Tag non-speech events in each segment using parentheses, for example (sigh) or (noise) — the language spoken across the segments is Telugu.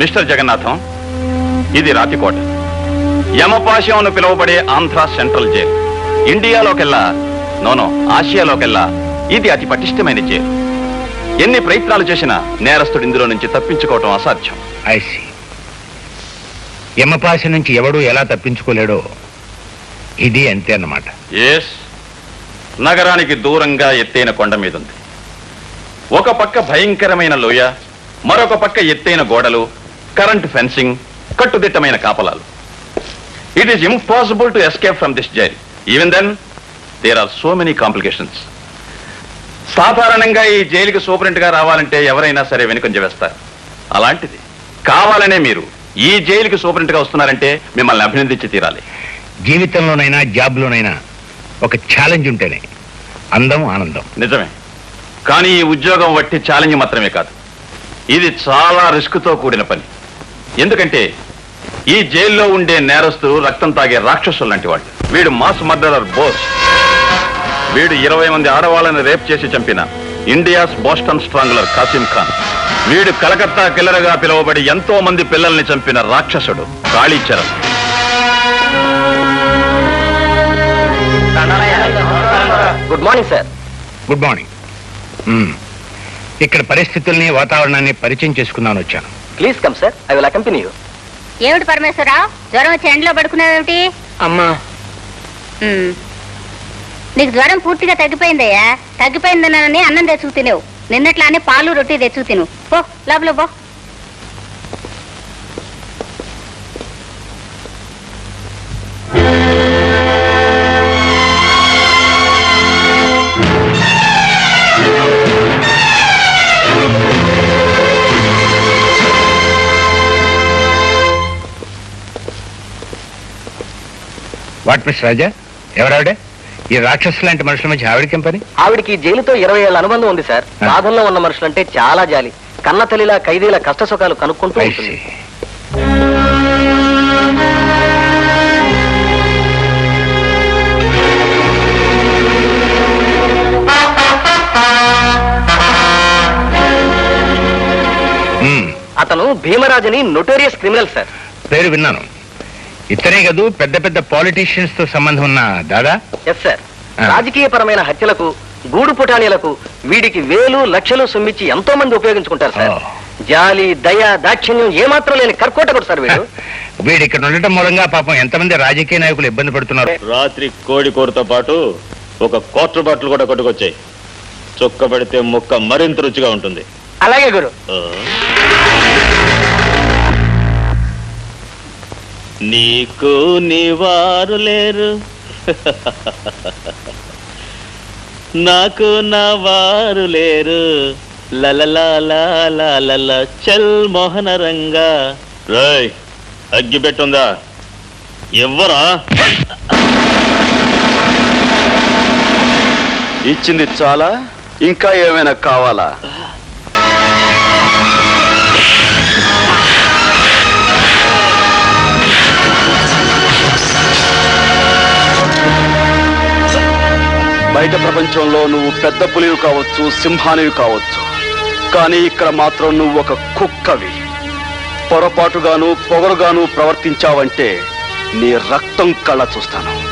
మిస్టర్ జగన్నాథం ఇది రాతికోట. యమపాశం అని పిలువబడే ఆంధ్ర సెంట్రల్ జైలు. ఇండియాలోకెల్లా నోనో ఆసియాలోకెల్లా ఇది అతి పటిష్టమైన జైలు. ఎన్ని ప్రయత్నాలు చేసినా నేరస్తుడు ఇందులో నుంచి తప్పించుకోవటం అసాధ్యం. ఐసి యమపాశ నుంచి ఎవడు ఎలా తప్పించుకోలేడో ఇది అంతే అన్నమాట. ఎస్ నగరానికి దూరంగా ఎత్తైన కొండ మీద ఉంది ఒక పక్క భయంకరమైన లోయ మరొక పక్క ఎత్తైన గోడలు కరెంట్ ఫెన్సింగ్ కట్టుదిట్టమైన కాపలాలు. It is impossible to escape from this jail even then there are so many complications సాధారణంగా ఈ జైలుకి సూపరింట్గా రావాలంటే ఎవరైనా సరే వెనుకంజ వేస్తారు. అలాంటిది కావాలనే మీరు ఈ జైలుకి సూపరింట్గా వస్తున్నారంటే మిమ్మల్ని అభినందించి తీరాలి. జీవితంలోనైనా జాబ్లోనైనా ఒక ఛాలెంజ్ ఉంటేనే అందం ఆనందం. నిజమే. కానీ ఈ ఉద్యోగం వట్టి ఛాలెంజ్ మాత్రమే కాదు. ఇది చాలా రిస్క్తో కూడిన పని. ఎందుకంటే ఈ జైల్లో ఉండే నేరస్తులు రక్తం తాగే రాక్షసులు లాంటి వాళ్ళు. వీడు మాస్ మర్డరర్ బోస్. వీడు ఇరవై మంది ఆడవాళ్ళని రేప్ చేసి చంపిన India's Boston strangler Kasim Khan. వీడు కలకత్తా కిల్లరగా పిలువబడి ఎంతో మంది పిల్లల్ని చంపిన రాక్షసుడు Kalicharan good morning sir. Good morning. ఇక్కడ పరిస్థితుల్ని వాతావరణాన్ని పరిచయం చేసుకుందామని వచ్చాను. Please come sir I will accompany you ఏమిటి పరమేశ్వరరావు? జ్వరం వచ్చి ఎండలో పడుకున్నావేమిటి? అమ్మా. ఉమ్. నీకు జ్వరం పూర్తిగా తగ్గిపోయిందయ్యా. తగ్గిపోయిందనని అన్నం తెచ్చుకు తినేవు. నిన్నట్లానే పాలు రొట్టి తెచ్చుకు తిను. పో లోపల పో. What miss Raja? ఎవరావిడే? ఈ రాక్షసు లాంటి మనుషుల మధ్య ఆవిడకేం పని? ఆవిడికి జైలుతో ఇరవై ఏళ్ళ అనుబంధం ఉంది సార్. బాధల్లో ఉన్న మనుషులంటే చాలా జాలి. కన్న తల్లిలా ఖైదీల కష్ట సుఖాలు కనుక్కుంటూ I ఉంటుంది. see. మ్మ్. అతను భీమరాజుని నొటోరియస్ క్రిమినల్ సార్. పేరు విన్నాను. ఇతనే కదూ పెద్ద పెద్ద పాలిటీషియన్స్తో సంబంధం ఉన్న దాదా? Yes sir. రాజకీయపరమైన హత్యలకు గూడు పుటానీలకు వీడికి వేలు లక్షలు సొమ్మిచ్చి ఎంతో మంది ఉపయోగించుకుంటారు సార్. జాలి దయ దాక్షిణ్యం ఏమాత్రం లేని కర్కోటకుడు సార్ వీడు. (laughs) వీడు ఇక్కడ ఉండటం మూలంగా పాపం ఎంతమంది రాజకీయ నాయకులు ఇబ్బంది పడుతున్నారు? రాత్రి కోడి కూరతో పాటు ఒక క్వార్టర్ బాటిల్ కూడా కొట్టుకొచ్చాయి. చొక్క పెడితే ముక్క మరింత రుచిగా ఉంటుంది. అలాగే గురు. నీకు నీవారు లేరు. నాకు నా వారు లేరు లలల చల్ మోహన రంగా. రాయ్ అగ్గి పెట్టుందా? ఎవ్వరా? ఇచ్చింది చాలా ఇంకా ఏమైనా కావాలా? బయట ప్రపంచంలో నువ్వు పెద్ద పులివి కావచ్చు సింహానివి కావచ్చు. కానీ ఇక్కడ మాత్రం నువ్వు ఒక కుక్కవి. పొరపాటుగాను పొగరుగాను ప్రవర్తించావంటే నీ రక్తం కళ్ళ చూస్తాను.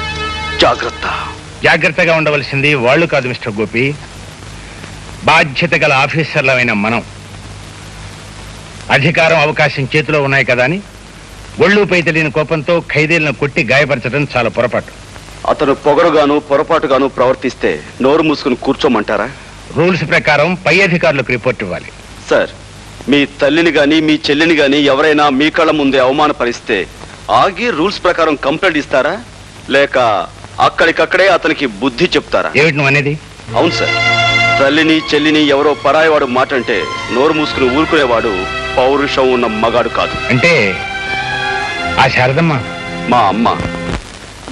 జాగ్రత్త. జాగ్రత్తగా ఉండవలసింది వాళ్ళు కాదు మిస్టర్ గోపి. బాధ్యత గల ఆఫీసర్లమైన మనం. అధికారం అవకాశం చేతిలో ఉన్నాయి కదా అని. ఒళ్ళుపై తెలియని కోపంతో ఖైదీలను కొట్టి గాయపరచడం చాలా పొరపాటు. అతను పొగరుగాను పొరపాటుగాను ప్రవర్తిస్తే నోరు మూసుకుని కూర్చోమంటారా? రూల్స్ ప్రకారం పై అధికారులకు రిపోర్ట్ ఇవ్వాలి. సార్ మీ తల్లిని గాని మీ చెల్లిని గాని ఎవరైనా మీ కళ్ళ ముందే అవమానపరిస్తే ఆగి రూల్స్ ప్రకారం కంప్లైంట్ ఇస్తారా? లేక అక్కడికక్కడే అతనికి బుద్ధి చెప్తారా? ఏమిటి నువ్వు అనేది? అవును సార్. తల్లిని చెల్లిని ఎవరో పరాయవాడు మాట అంటే నోరు మూసుకుని ఊరుకునేవాడు పౌరుషం ఉన్న మగాడు కాదు. అంటే ఆ శారదమ్మ? మా అమ్మ.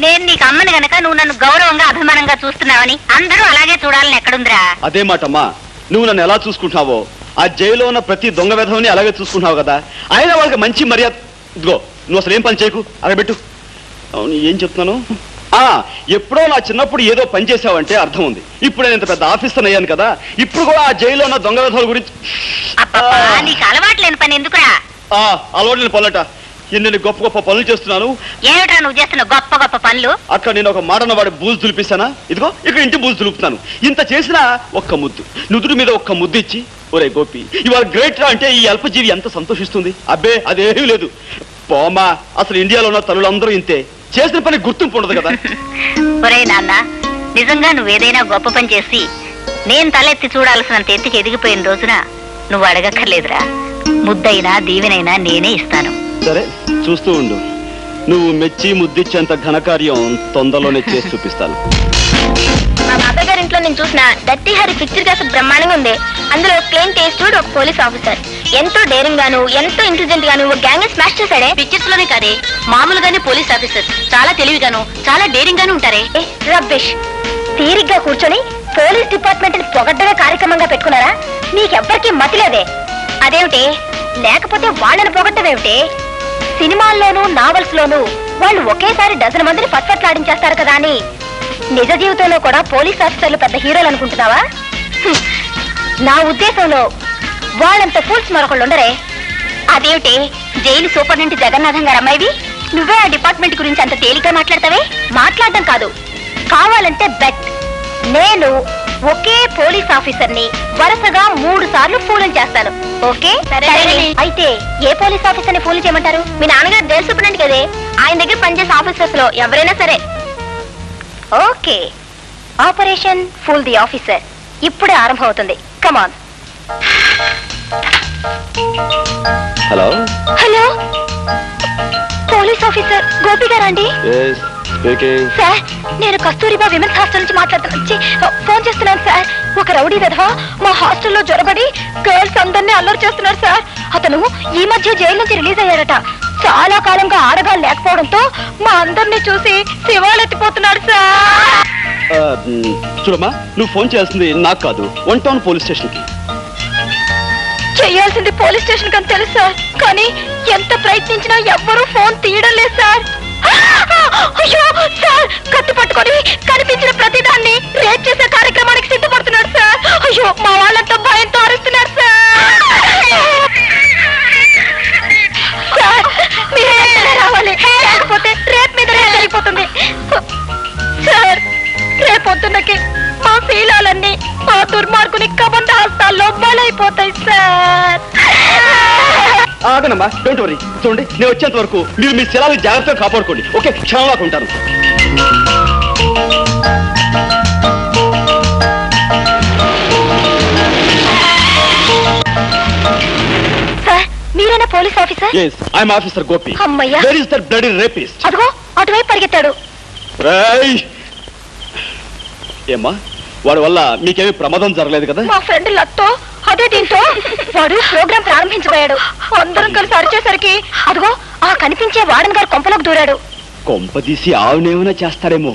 నేను నీకు అమ్మని గనక నువ్వు నన్ను గౌరవంగా అభిమానంగా చూస్తున్నావని అందరూ అలాగే చూడాలని ఎక్కడుందిరా? అదే మాటమ్మా. నువ్వు నన్ను ఎలా చూసుకుంటున్నావో ఆ జైల్లో ఉన్న ప్రతి దొంగ విధవని అలాగే చూసుకుంటున్నావు కదా. అయినా వాళ్ళకి మంచి మర్యాద ఇదిగో నువ్వు అసలు ఏం పని చేయకు అలా పెట్టు అవును ఏం చెప్తున్నాను? ఆ ఎప్పుడో నా చిన్నప్పుడు ఏదో పని చేసావంటే అర్థం ఉంది. ఇప్పుడు నేను ఇంత పెద్ద ఆఫీసర్ అయ్యాను కదా. ఇప్పుడు కూడా ఆ జైల్లో ఉన్న దొంగ విధవుల గురించి అబ్బబ్బా, నీకు అలవాటు లేని పని ఎందుకురా? ఆ అలవాటు పనులట. ఎన్ని గొప్ప గొప్ప పనులు చేస్తున్నాను. ఏమిట్రా నువ్వు చేస్తున్న గొప్ప గొప్ప పనులు? అక్కడ నేను ఒక మాటన వాడి బూజు దులిపిస్తానా ఇదిగో ఇక్కడ ఇంటి బూజు దులుపుతాను ఇంత చేసినా ఒక్క ముద్దు. నుదురు మీద ఒక్క ముద్దు ఇచ్చి ఒరే గోపి ఇవాళ గ్రేట్ రా అంటే ఈ అల్పజీవి ఎంత సంతోషిస్తుంది? అబ్బే అదేమీ లేదు. పోమా అసలు ఇండియాలో ఉన్న తల్లులందరూ ఇంతే. చేసిన పని గుర్తింపు ఉండదు కదా. ఒరే నాన్న నిజంగా నువ్వేదైనా గొప్ప పని చేసి నేను తలెత్తి చూడాల్సినంత ఎత్తుకి ఎదిగిపోయిన రోజున నువ్వు అడగక్కర్లేదురా. ముద్దైనా దీవెనైనా నేనే ఇస్తాను. సరే చూస్తూ ఉండు. నువ్వు మెచ్చి ముద్దిచ్చేంత ఘనకార్యం తొందరలోనే చేసి చూపిస్తాను. మా బాబాయ్ గారి ఇంట్లో నేను చూసిన డట్టి హరి పిక్చర్ కాస్త బ్రహ్మాండంగా ఉంది. అందులో క్లీన్ టేస్ట్ ఒక పోలీస్ ఆఫీసర్. ఎంతో డేరింగ్ గాను ఎంతో ఇంటెలిజెంట్ గాను ఒక గ్యాంగ్ స్మాష్ చేశాడే. పిక్చర్స్లోనే కాదే మామూలుగానే పోలీస్ ఆఫీసర్. చాలా తెలివిగాను చాలా డేరింగ్ గాను ఉంటారే. రబ్బిష్ తీరిగ్గా కూర్చొని పోలీస్ డిపార్ట్మెంట్ని పొగడ్డమే కార్యక్రమంగా పెట్టుకున్నారా? మీకెవ్వరికి మతి లేదే. అదేమిటి? లేకపోతే వాళ్ళని పొగడ్డమేమిటి సినిమాల్లోనూ నావల్స్ లోనూ వాళ్ళు ఒకేసారి డజన్ మందిని పచ్చట్లాడించేస్తారు కదా అని. నిజ జీవితంలో కూడా పోలీస్ ఆఫీసర్లు పెద్ద హీరోలు అనుకుంటున్నావా? నా ఉద్దేశంలో వాళ్ళంత ఫూల్స్ మరొకళ్ళు ఉండరే. అదేమిటి జైలు సూపరింటెండెంట్ జగన్నాథం గారు అమ్మాయివి? నువ్వే ఆ డిపార్ట్మెంట్ గురించి అంత తేలిగ్గా మాట్లాడతావే? మాట్లాడడం కాదు. కావాలంటే బెట్. నేను ఒకే పోలీస్ ఆఫీసర్ని వరుసగా మూడు సార్లు ఫూలు చేస్తాను. ఓకే. అయితే ఏ పోలీస్ ఆఫీసర్ని ఫూలు చేయమంటారు? మీ నాన్నగారు జైలు సూపరింటెండెంట్ కదే. ఆయన దగ్గర పనిచేసే ఆఫీసర్స్లో ఎవరైనా సరే. Okay. Operation fool the officer. ఇప్పుడే ఆరంభం అవుతుంది come on hello hello police officer Gopi గారా అండి? సార్ నేను కస్తూరిబా విమెన్స్ హాస్టల్ నుంచి మాట్లాడుతున్నాను ఛీ, ఫోన్ చేస్తున్నాను సార్. ఒక రౌడీ విధవ మా హాస్టల్లో జొరబడి గర్ల్స్ అందరినీ అల్లరి చేస్తున్నారు సార్. అతను ఈ మధ్య జైలు నుంచి రిలీజ్ అయ్యారట చాలా కాలంగా ఆడగా లేకపోవడంతో మా అందరినీ చూసి శివాలెత్తిపోతున్నాడు సార్. చూడమ్మా నువ్వు ఫోన్ చేస్తుంది నాకు కాదు వన్ టౌన్ పోలీస్ స్టేషన్కి చేయాల్సింది పోలీస్ స్టేషన్ కని తెలుసు సార్. కానీ ఎంత ప్రయత్నించినా ఎవ్వరూ ఫోన్ తీయడం లేదు సార్. ఆగనమ్మా డోంట్ వరీ చూడండి నేను వచ్చేంత వరకు మీరు మీ శిలాలు జాగ్రత్తగా కాపాడుకోండి. ఓకే క్షణంలో ఉంటాను మీరేనా police officer? Yes I'm officer Gopi అమ్మయ్యా. Where is that bloody rapist అదిగో అటువైపు పరిగెత్తాడు. రేయ్ ఏమ్మా వాడి వల్ల మీకేమీ ప్రమాదం జరగలేదు కదా? మా ఫ్రెండ్ లత్తో అదే దీంతో వాడు ప్రోగ్రాం ప్రారంభించబోయాడు. అందరం కలిసి అరిచేసరికి అదిగో ఆ కనిపించే వాడన్ గారు కొంపలోకి దూరాడు. కొంప తీసి ఆవునేమైనా చేస్తాడేమో